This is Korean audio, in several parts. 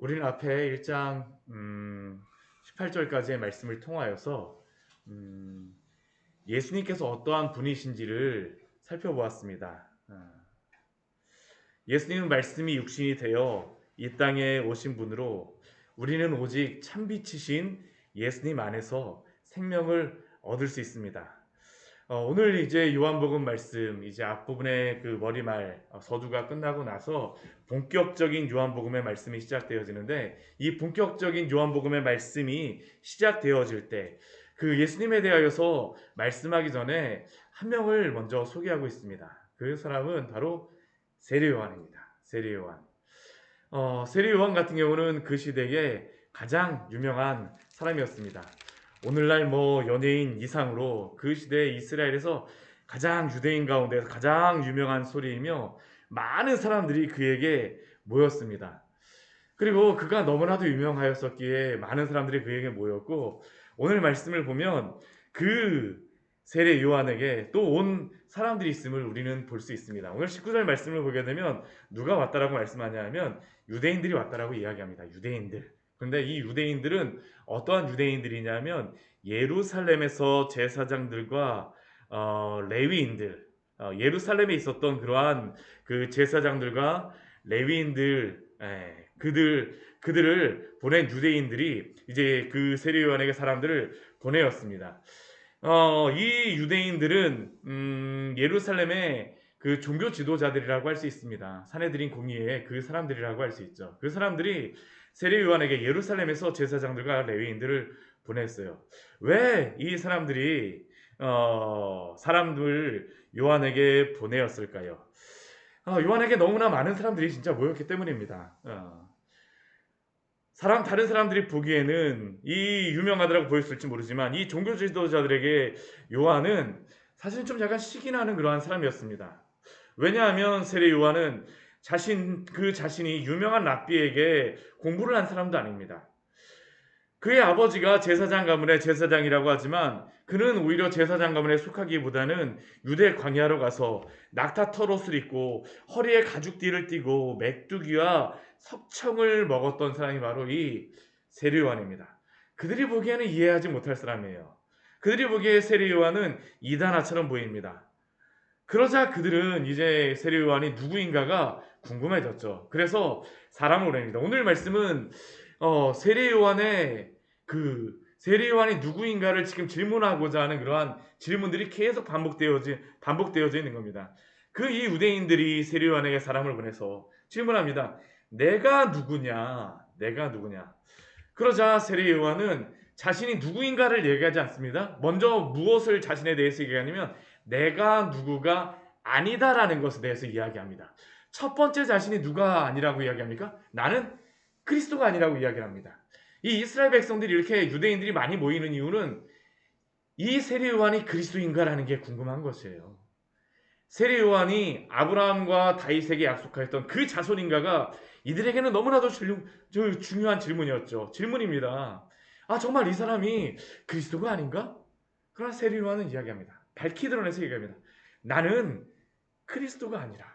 우리는 앞에 1장 음, 18절까지의 말씀을 통하여서 음, 예수님께서 어떠한 분이신지를 살펴보았습니다. 아, 예수님은 말씀이 육신이 되어 이 땅에 오신 분으로 우리는 오직 참빛이신 예수님 안에서 생명을 얻을 수 있습니다. 어, 오늘 이제 요한복음 말씀 이제 앞부분의 그 머리말 어, 서두가 끝나고 나서 본격적인 요한복음의 말씀이 시작되어지는데 이 본격적인 요한복음의 말씀이 시작되어질 때 그 예수님에 대하여서 말씀하기 전에 한 명을 먼저 소개하고 있습니다. 그 사람은 바로 세례 요한입니다. 세례 요한. 어, 세례 요한 같은 경우는 그 시대에 가장 유명한 사람이었습니다. 오늘날 뭐 연예인 이상으로 그 시대 이스라엘에서 가장 유대인 가운데서 가장 유명한 소리이며 많은 사람들이 그에게 모였습니다. 그리고 그가 너무나도 유명하였었기에 많은 사람들이 그에게 모였고 오늘 말씀을 보면 그 세례 요한에게 또 온 사람들이 있음을 우리는 볼 수 있습니다. 오늘 19절 말씀을 보게 되면 누가 왔다라고 말씀하냐 하면 유대인들이 왔다라고 이야기합니다. 유대인들. 그런데 이 유대인들은 어떠한 유대인들이냐면 예루살렘에서 제사장들과 어, 레위인들, 어, 예루살렘에 있었던 그러한 그 제사장들과 레위인들, 에, 그들 그들을 보낸 유대인들이 이제 그 세례 요한에게 사람들을 보내었습니다. 어, 이 유대인들은 음, 예루살렘의 그 종교 지도자들이라고 할 수 있습니다. 사내들인 공의의 그 사람들이라고 할 수 있죠. 그 사람들이 세례 요한에게 예루살렘에서 제사장들과 레위인들을 보냈어요. 왜 이 사람들이 어, 사람들 요한에게 보내었을까요? 어, 요한에게 너무나 많은 사람들이 진짜 모였기 때문입니다. 어. 사람 다른 사람들이 보기에는 이 유명하다라고 보였을지 모르지만 이 종교 지도자들에게 요한은 사실 좀 약간 시기 나는 그러한 사람이었습니다. 왜냐하면 세례 요한은 자신 그 자신이 유명한 랍비에게 공부를 한 사람도 아닙니다. 그의 아버지가 제사장 가문의 제사장이라고 하지만 그는 오히려 제사장 가문에 속하기보다는 유대 광야로 가서 낙타 털옷을 입고 허리에 가죽띠를 띠고 메뚜기와 석청을 먹었던 사람이 바로 이 세례 요한입니다. 그들이 보기에는 이해하지 못할 사람이에요. 그들이 보기에 세례 요한은 이단아처럼 보입니다. 그러자 그들은 이제 세례 요한이 누구인가가 궁금해졌죠. 그래서 사람을 보냅니다. 오늘 말씀은 어, 세례 요한의 그 세례 요한이 누구인가를 지금 질문하고자 하는 그러한 질문들이 계속 반복되어지 반복되어져 있는 겁니다. 그 이 유대인들이 세례 요한에게 사람을 보내서 질문합니다. 내가 누구냐? 내가 누구냐? 그러자 세례 요한은 자신이 누구인가를 얘기하지 않습니다. 먼저 무엇을 자신에 대해서 얘기하냐면 내가 누구가 아니다라는 것에 대해서 이야기합니다. 첫 번째 자신이 누가 아니라고 이야기합니까? 나는 그리스도가 아니라고 이야기합니다. 이 이스라엘 백성들이 이렇게 유대인들이 많이 모이는 이유는 이 세례 요한이 그리스도인가라는 게 궁금한 것이에요. 세례 요한이 아브라함과 다윗에게 약속하였던 그 자손인가가 이들에게는 너무나도 중요한 질문이었죠. 질문입니다. 아 정말 이 사람이 그리스도가 아닌가? 그러나 세례 요한은 이야기합니다. 밝히 드러내서 얘기합니다. 나는 그리스도가 아니라.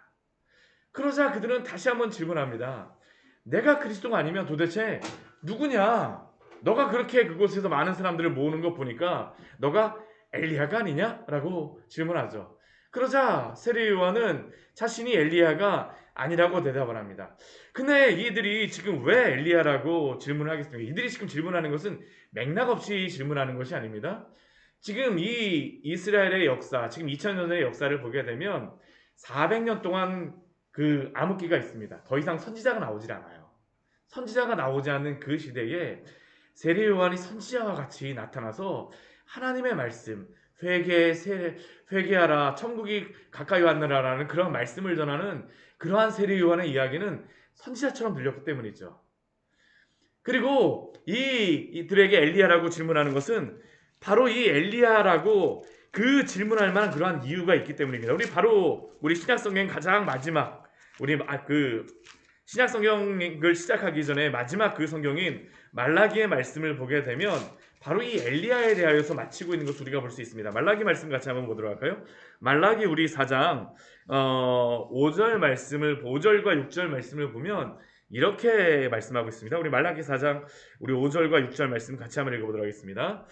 그러자 그들은 다시 한번 질문합니다. 내가 그리스도가 아니면 도대체 누구냐? 너가 그렇게 그곳에서 많은 사람들을 모으는 거 보니까 너가 엘리야가 아니냐? 라고 질문하죠. 그러자 세례 요한은 자신이 엘리야가 아니라고 대답을 합니다. 근데 이들이 지금 왜 엘리야라고 질문을 하겠습니까? 이들이 지금 질문하는 것은 맥락 없이 질문하는 것이 아닙니다. 지금 이 이스라엘의 역사, 지금 2000년의 역사를 보게 되면 400년 동안 그 암흑기가 있습니다. 더 이상 선지자가 나오질 않아요. 선지자가 나오지 않는 그 시대에 세례 요한이 선지자와 같이 나타나서 하나님의 말씀, 회개, 세, 회개하라, 천국이 가까이 왔느라라는 그런 말씀을 전하는 그러한 세례 요한의 이야기는 선지자처럼 들렸기 때문이죠. 그리고 이 이들에게 엘리야라고 질문하는 것은 바로 이 엘리야라고 그 질문할 만한 그러한 이유가 있기 때문입니다. 우리 바로 우리 신약 성경 가장 마지막 우리 그 신약 성경을 시작하기 전에 마지막 그 성경인 말라기의 말씀을 보게 되면 바로 이 엘리야에 대하여서 마치고 있는 것을 우리가 볼 수 있습니다. 말라기 말씀 같이 한번 보도록 할까요? 말라기 우리 4장 어, 5절 말씀을 5절과 6절 말씀을 보면 이렇게 말씀하고 있습니다. 우리 말라기 4장 우리 5절과 6절 말씀 같이 한번 읽어보도록 하겠습니다.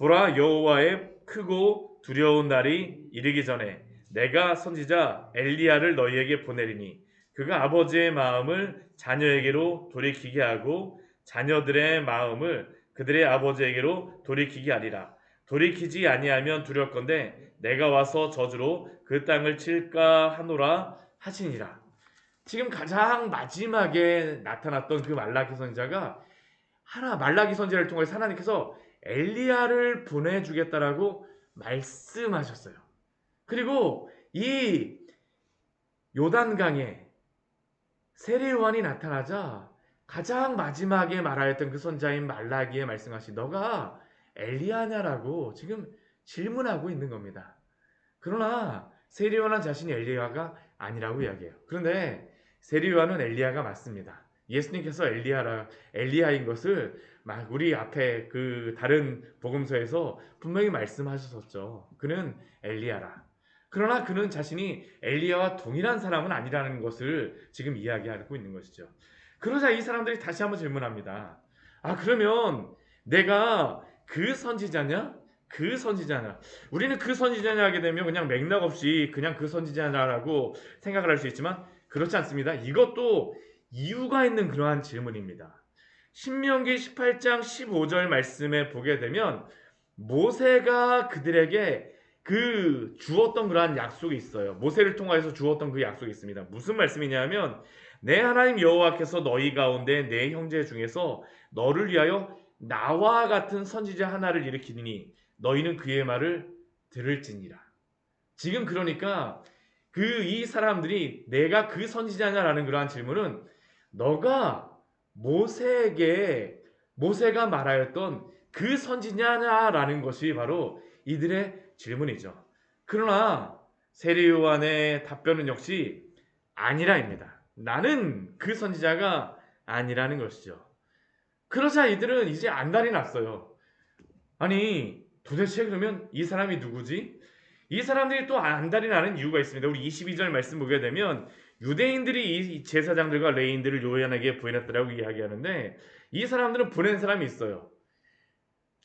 보라 여호와의 크고 두려운 날이 이르기 전에 내가 선지자 엘리야를 너희에게 보내리니 그가 아버지의 마음을 자녀에게로 돌이키게 하고 자녀들의 마음을 그들의 아버지에게로 돌이키게 하리라. 돌이키지 아니하면 두렵건대 내가 와서 저주로 그 땅을 칠까 하노라 하시니라. 지금 가장 마지막에 나타났던 그 말라기 선지자가 하나 말라기 선지자를 통해서 하나님께서 엘리야를 보내주겠다라고 말씀하셨어요. 그리고 이 요단강에 세례요한이 나타나자 가장 마지막에 말하였던 그 선자인 말라기에 말씀하신 너가 엘리야냐라고 지금 질문하고 있는 겁니다. 그러나 세례요한은 자신이 엘리야가 아니라고 이야기해요. 그런데 세례요한은 엘리야가 맞습니다. 예수님께서 엘리야라 엘리야인 것을 막 우리 앞에 그 다른 복음서에서 분명히 말씀하셨었죠. 그는 엘리야라. 그러나 그는 자신이 엘리야와 동일한 사람은 아니라는 것을 지금 이야기하고 있는 것이죠. 그러자 이 사람들이 다시 한번 질문합니다. 아 그러면 내가 그 선지자냐? 그 선지자냐? 우리는 그 선지자냐 하게 되면 그냥 맥락 없이 그냥 그 선지자냐라고 생각을 할 수 있지만 그렇지 않습니다. 이것도 이유가 있는 그러한 질문입니다. 신명기 18장 15절 말씀에 보게 되면 모세가 그들에게 그 주었던 그러한 약속이 있어요. 모세를 통하여서 주었던 그 약속이 있습니다. 무슨 말씀이냐면 내 하나님 여호와께서 너희 가운데 내 형제 중에서 너를 위하여 나와 같은 선지자 하나를 일으키니 너희는 그의 말을 들을지니라. 지금 그러니까 그 이 사람들이 내가 그 선지자냐라는 그러한 질문은 너가 모세에게 모세가 말하였던 그 선지자냐라는 것이 바로 이들의 질문이죠. 그러나 세례 요한의 답변은 역시 아니라입니다. 나는 그 선지자가 아니라는 것이죠. 그러자 이들은 이제 안달이 났어요. 아니 도대체 그러면 이 사람이 누구지? 이 사람들이 또 안달이 나는 이유가 있습니다. 우리 22절 말씀 보게 되면 유대인들이 이 제사장들과 레인들을 요한에게 보내놨다라고 이야기하는데 이 사람들은 보낸 사람이 있어요.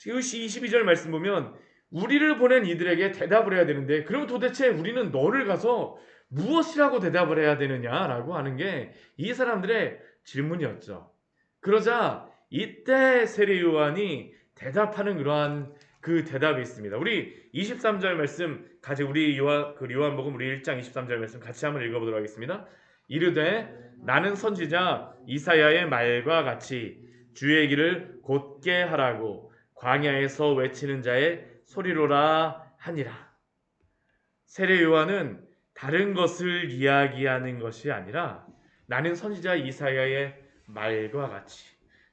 22절 말씀 보면 우리를 보낸 이들에게 대답을 해야 되는데 그럼 도대체 우리는 너를 가서 무엇이라고 대답을 해야 되느냐라고 하는 게 이 사람들의 질문이었죠. 그러자 이때 세례 요한이 대답하는 그러한 그 대답이 있습니다. 우리 23절 말씀 같이 우리 요한 그 요한복음 우리 1장 23절 말씀 같이 한번 읽어 보도록 하겠습니다. 이르되 나는 선지자 이사야의 말과 같이 주의 길을 곧게 하라고 광야에서 외치는 자의 소리로라 하니라. 세례 요한은 다른 것을 이야기하는 것이 아니라 나는 선지자 이사야의 말과 같이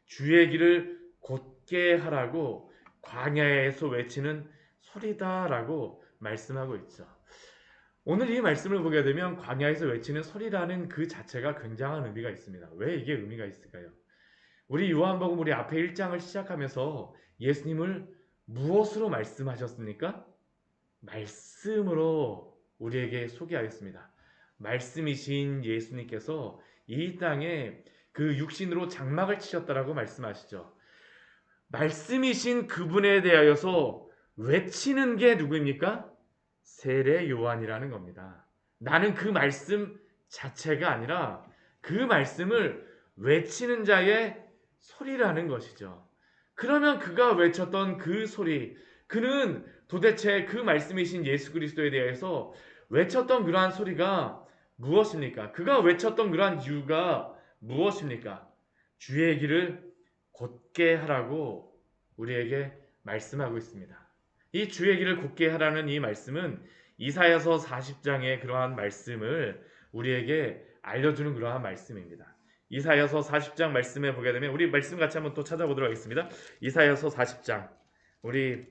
주의 길을 곧게 하라고 광야에서 외치는 소리다라고 말씀하고 있죠. 오늘 이 말씀을 보게 되면 광야에서 외치는 소리라는 그 자체가 굉장한 의미가 있습니다. 왜 이게 의미가 있을까요? 우리 요한복음 우리 앞에 1장을 시작하면서 예수님을 무엇으로 말씀하셨습니까? 말씀으로 우리에게 소개하였습니다. 말씀이신 예수님께서 이 땅에 그 육신으로 장막을 치셨다라고 말씀하시죠. 말씀이신 그분에 대하여서 외치는 게 누구입니까? 세례 요한이라는 겁니다. 나는 그 말씀 자체가 아니라 그 말씀을 외치는 자의 소리라는 것이죠. 그러면 그가 외쳤던 그 소리, 그는 도대체 그 말씀이신 예수 그리스도에 대해서 외쳤던 그러한 소리가 무엇입니까? 그가 외쳤던 그러한 이유가 무엇입니까? 주의 길을 곧게 하라고 우리에게 말씀하고 있습니다. 이 주의 길을 곧게 하라는 이 말씀은 이사야서 40장의 그러한 말씀을 우리에게 알려주는 그러한 말씀입니다. 이사야서 40장 말씀에 보게 되면 우리 말씀 같이 한번 또 찾아보도록 하겠습니다. 이사야서 40장 우리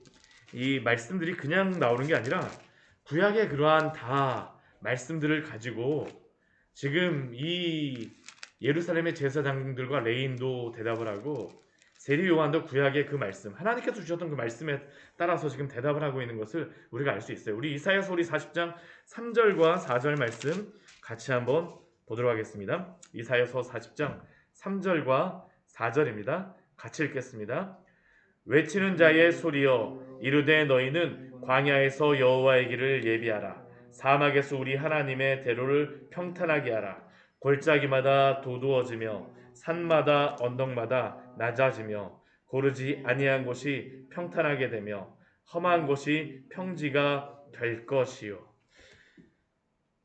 이 말씀들이 그냥 나오는 게 아니라 구약의 그러한 다 말씀들을 가지고 지금 이 예루살렘의 제사장들과 레인도 대답을 하고 세리 요한도 구약의 그 말씀 하나님께서 주셨던 그 말씀에 따라서 지금 대답을 하고 있는 것을 우리가 알 수 있어요. 우리 이사야서 우리 40장 3절과 4절 말씀 같이 한번 보도록 하겠습니다. 이사야서 40장 3절과 4절입니다. 같이 읽겠습니다. 외치는 자의 소리여 이르되 너희는 광야에서 여호와의 길을 예비하라 사막에서 우리 하나님의 대로를 평탄하게 하라 골짜기마다 도두어지며 산마다 언덕마다 낮아지며 고르지 아니한 곳이 평탄하게 되며 험한 곳이 평지가 될 것이요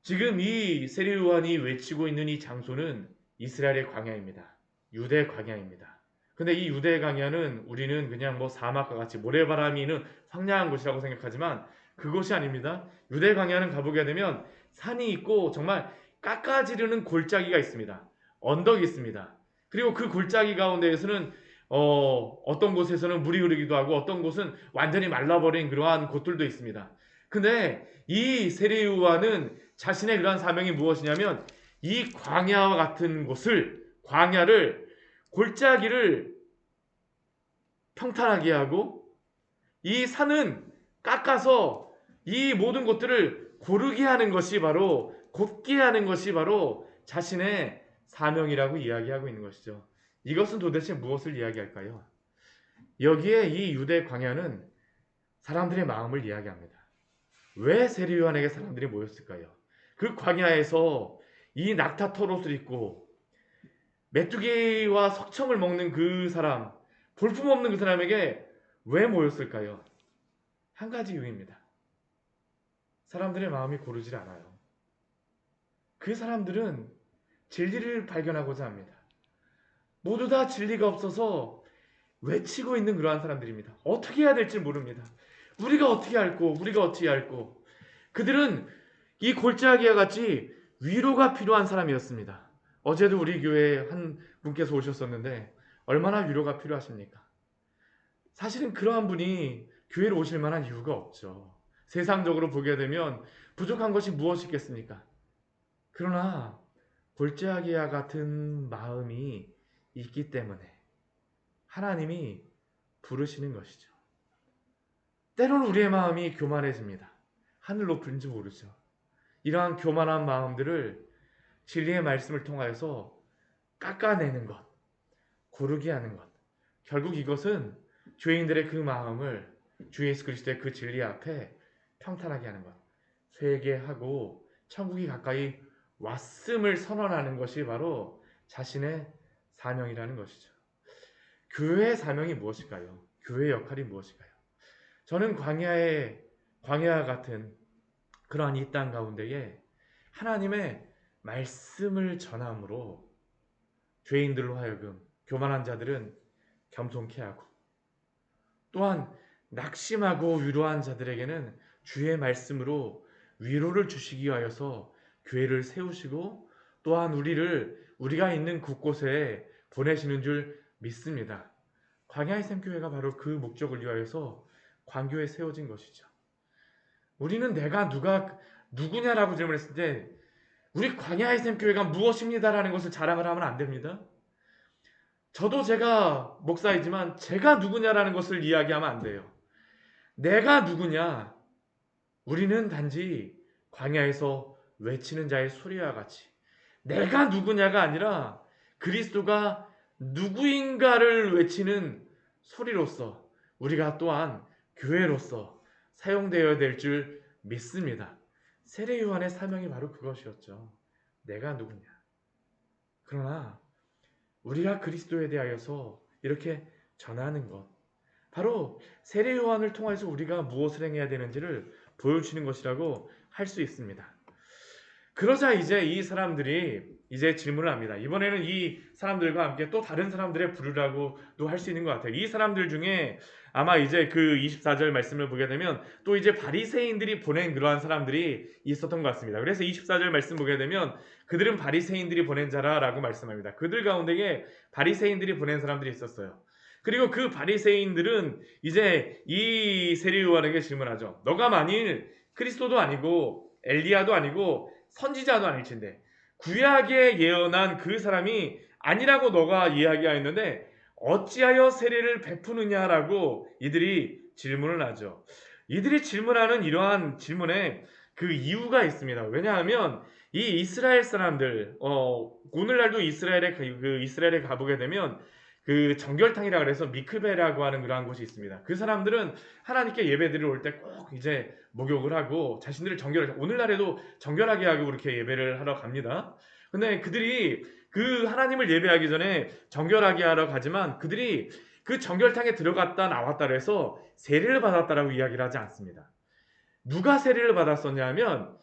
지금 이 세례 요한이 외치고 있는 이 장소는 이스라엘의 광야입니다. 유대 광야입니다. 근데 이 유대 광야는 우리는 그냥 뭐 사막과 같이 모래바람이 있는 황량한 곳이라고 생각하지만 그곳이 아닙니다. 유대 광야는 가보게 되면 산이 있고 정말 깎아지르는 골짜기가 있습니다. 언덕이 있습니다. 그리고 그 골짜기 가운데에서는 어, 어떤 곳에서는 물이 흐르기도 하고 어떤 곳은 완전히 말라버린 그러한 곳들도 있습니다. 근데 이 세례요한은 자신의 그러한 사명이 무엇이냐면 이 광야와 같은 곳을 광야를 골짜기를 평탄하게 하고 이 산은 깎아서 이 모든 것들을 고르게 하는 것이 바로 곱게 하는 것이 바로 자신의 사명이라고 이야기하고 있는 것이죠. 이것은 도대체 무엇을 이야기할까요? 여기에 이 유대 광야는 사람들의 마음을 이야기합니다. 왜 세례 요한에게 사람들이 모였을까요? 그 광야에서 이 낙타 털옷을 입고 메뚜기와 석청을 먹는 그 사람, 볼품없는 그 사람에게 왜 모였을까요? 한 가지 이유입니다. 사람들의 마음이 고르질 않아요. 그 사람들은 진리를 발견하고자 합니다. 모두 다 진리가 없어서 외치고 있는 그러한 사람들입니다. 어떻게 해야 될지 모릅니다. 우리가 어떻게 할고, 우리가 어떻게 할고. 그들은 이 골짜기와 같이 위로가 필요한 사람이었습니다. 어제도 우리 교회에 한 분께서 오셨었는데 얼마나 위로가 필요하십니까? 사실은 그러한 분이 교회로 오실 만한 이유가 없죠. 세상적으로 보게 되면 부족한 것이 무엇이 있겠습니까? 그러나 골짜기와 같은 마음이 있기 때문에 하나님이 부르시는 것이죠. 때로는 우리의 마음이 교만해집니다. 하늘 높은지 모르죠. 이러한 교만한 마음들을 진리의 말씀을 통하여서 깎아내는 것, 고르게 하는 것. 결국 이것은 죄인들의 그 마음을 주 예수 그리스도의 그 진리 앞에 평탄하게 하는 것. 회개하고 천국이 가까이 왔음을 선언하는 것이 바로 자신의 사명이라는 것이죠. 교회의 사명이 무엇일까요? 교회의 역할이 무엇일까요? 저는 광야의 광야와 같은 그러한 이 땅 가운데에 하나님의 말씀을 전함으로 죄인들로 하여금 교만한 자들은 겸손케 하고 또한 낙심하고 위로한 자들에게는 주의 말씀으로 위로를 주시기 위하여서 교회를 세우시고 또한 우리를 우리가 있는 곳곳에 보내시는 줄 믿습니다. 광야의 샘교회가 바로 그 목적을 위하여서 광교에 세워진 것이죠. 우리는 내가 누가 누구냐라고 질문했을 때 우리 광야의 샘교회가 무엇입니다라는 것을 자랑을 하면 안 됩니다. 저도 제가 목사이지만 제가 누구냐라는 것을 이야기하면 안 돼요. 내가 누구냐? 우리는 단지 광야에서 외치는 자의 소리와 같이 내가 누구냐가 아니라 그리스도가 누구인가를 외치는 소리로서 우리가 또한 교회로서 사용되어야 될 줄 믿습니다. 세례 요한의 사명이 바로 그것이었죠. 내가 누구냐. 그러나 우리가 그리스도에 대하여서 이렇게 전하는 것 바로 세례 요한을 통해서 우리가 무엇을 행해야 되는지를 보여주시는 것이라고 할 수 있습니다. 그러자 이제 이 사람들이 이제 질문을 합니다. 이번에는 이 사람들과 함께 또 다른 사람들의 부르라고도 할 수 있는 것 같아요. 이 사람들 중에 아마 이제 그 24절 말씀을 보게 되면 또 이제 바리새인들이 보낸 그러한 사람들이 있었던 것 같습니다. 그래서 24절 말씀 보게 되면 그들은 바리새인들이 보낸 자라라고 말씀합니다. 그들 가운데에 바리새인들이 보낸 사람들이 있었어요. 그리고 그 바리새인들은 이제 이 세례 요한에게 질문하죠. 너가 만일 그리스도도 아니고 엘리야도 아니고 선지자도 아닐텐데 구약에 예언한 그 사람이 아니라고 너가 이야기하였는데 어찌하여 세례를 베푸느냐라고 이들이 질문을 하죠. 이들이 질문하는 이러한 질문에 그 이유가 있습니다. 왜냐하면 이 이스라엘 사람들 어 오늘날도 이스라엘에 그, 그 이스라엘에 가보게 되면 그 정결탕이라 그래서 미크베라고 하는 그러한 곳이 있습니다. 그 사람들은 하나님께 예배드리러 올 때 꼭 이제 목욕을 하고 자신들을 정결 오늘날에도 정결하게 하고 그렇게 예배를 하러 갑니다. 근데 그들이 그 하나님을 예배하기 전에 정결하게 하러 가지만 그들이 그 정결탕에 들어갔다 나왔다 그래서 세례를 받았다라고 이야기를 하지 않습니다. 누가 세례를 받았었냐면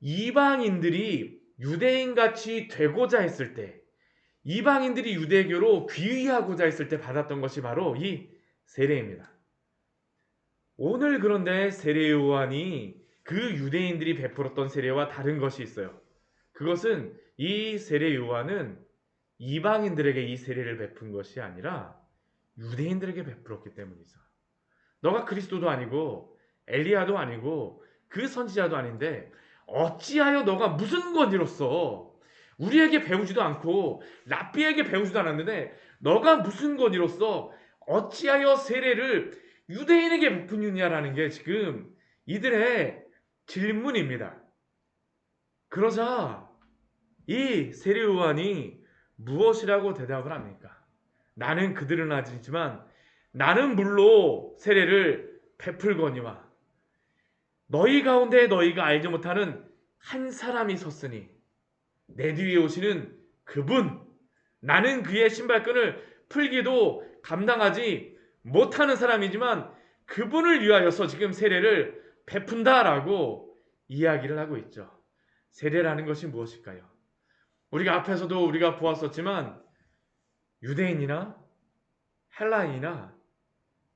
이방인들이 유대인 같이 되고자 했을 때 이방인들이 유대교로 귀의하고자 했을 때 받았던 것이 바로 이 세례입니다. 오늘 그런데 세례 요한이 그 유대인들이 베풀었던 세례와 다른 것이 있어요. 그것은 이 세례 요한은 이방인들에게 이 세례를 베푼 것이 아니라 유대인들에게 베풀었기 때문이죠. 너가 그리스도도 아니고 엘리야도 아니고 그 선지자도 아닌데 어찌하여 너가 무슨 권위로서 우리에게 배우지도 않고 랍비에게 배우지도 않았는데 너가 무슨 권위로서 어찌하여 세례를 유대인에게 베푸느냐라는 게 지금 이들의 질문입니다. 그러자 이 세례 요한이 무엇이라고 대답을 합니까? 나는 그들은 아니지만 나는 물로 세례를 베풀거니와 너희 가운데 너희가 알지 못하는 한 사람이 섰으니 내 뒤에 오시는 그분 나는 그의 신발끈을 풀기도 감당하지 못하는 사람이지만 그분을 위하여서 지금 세례를 베푼다라고 이야기를 하고 있죠. 세례라는 것이 무엇일까요? 우리가 앞에서도 우리가 보았었지만 유대인이나 헬라인이나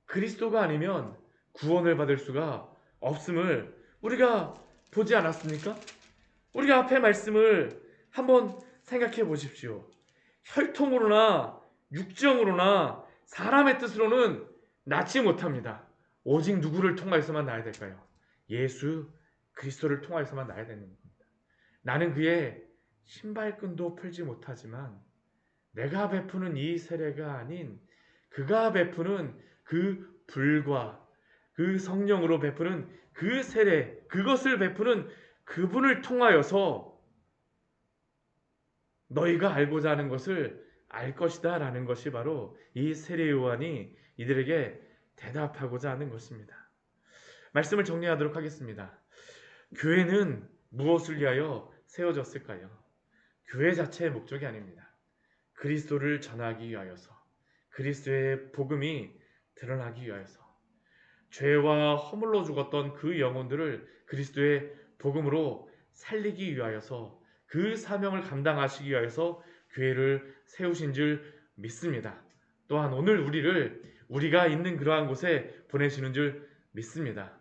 그리스도가 아니면 구원을 받을 수가 없음을 우리가 보지 않았습니까? 우리가 앞에 말씀을 한번 생각해 보십시오. 혈통으로나 육정으로나 사람의 뜻으로는 낳지 못합니다. 오직 누구를 통하여서만 낳아야 될까요? 예수 그리스도를 통하여서만 낳아야 되는 겁니다. 나는 그의 신발끈도 풀지 못하지만 내가 베푸는 이 세례가 아닌 그가 베푸는 그 불과 그 성령으로 베푸는 그 세례, 그것을 베푸는 그분을 통하여서 너희가 알고자 하는 것을 알 것이다 라는 것이 바로 이 세례 요한이 이들에게 대답하고자 하는 것입니다. 말씀을 정리하도록 하겠습니다. 교회는 무엇을 위하여 세워졌을까요? 교회 자체의 목적이 아닙니다. 그리스도를 전하기 위하여서 그리스도의 복음이 드러나기 위하여서 죄와 허물로 죽었던 그 영혼들을 그리스도의 복음으로 살리기 위하여서 그 사명을 감당하시기 위하여서 교회를 세우신 줄 믿습니다. 또한 오늘 우리를 우리가 있는 그러한 곳에 보내시는 줄 믿습니다.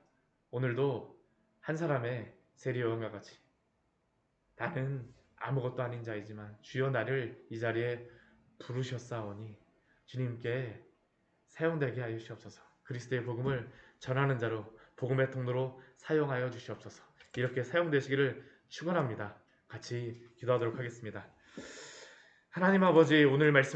오늘도 한 사람의 세리요한과 같이 나는 아무것도 아닌 자이지만 주여 나를 이 자리에 부르셨사오니 주님께 사용되게 하여 주시옵소서. 그리스도의 복음을 전하는 자로 복음의 통로로 사용하여 주시옵소서. 이렇게 사용되시기를 축원합니다. 같이 기도하도록 하겠습니다. 하나님 아버지 오늘 말씀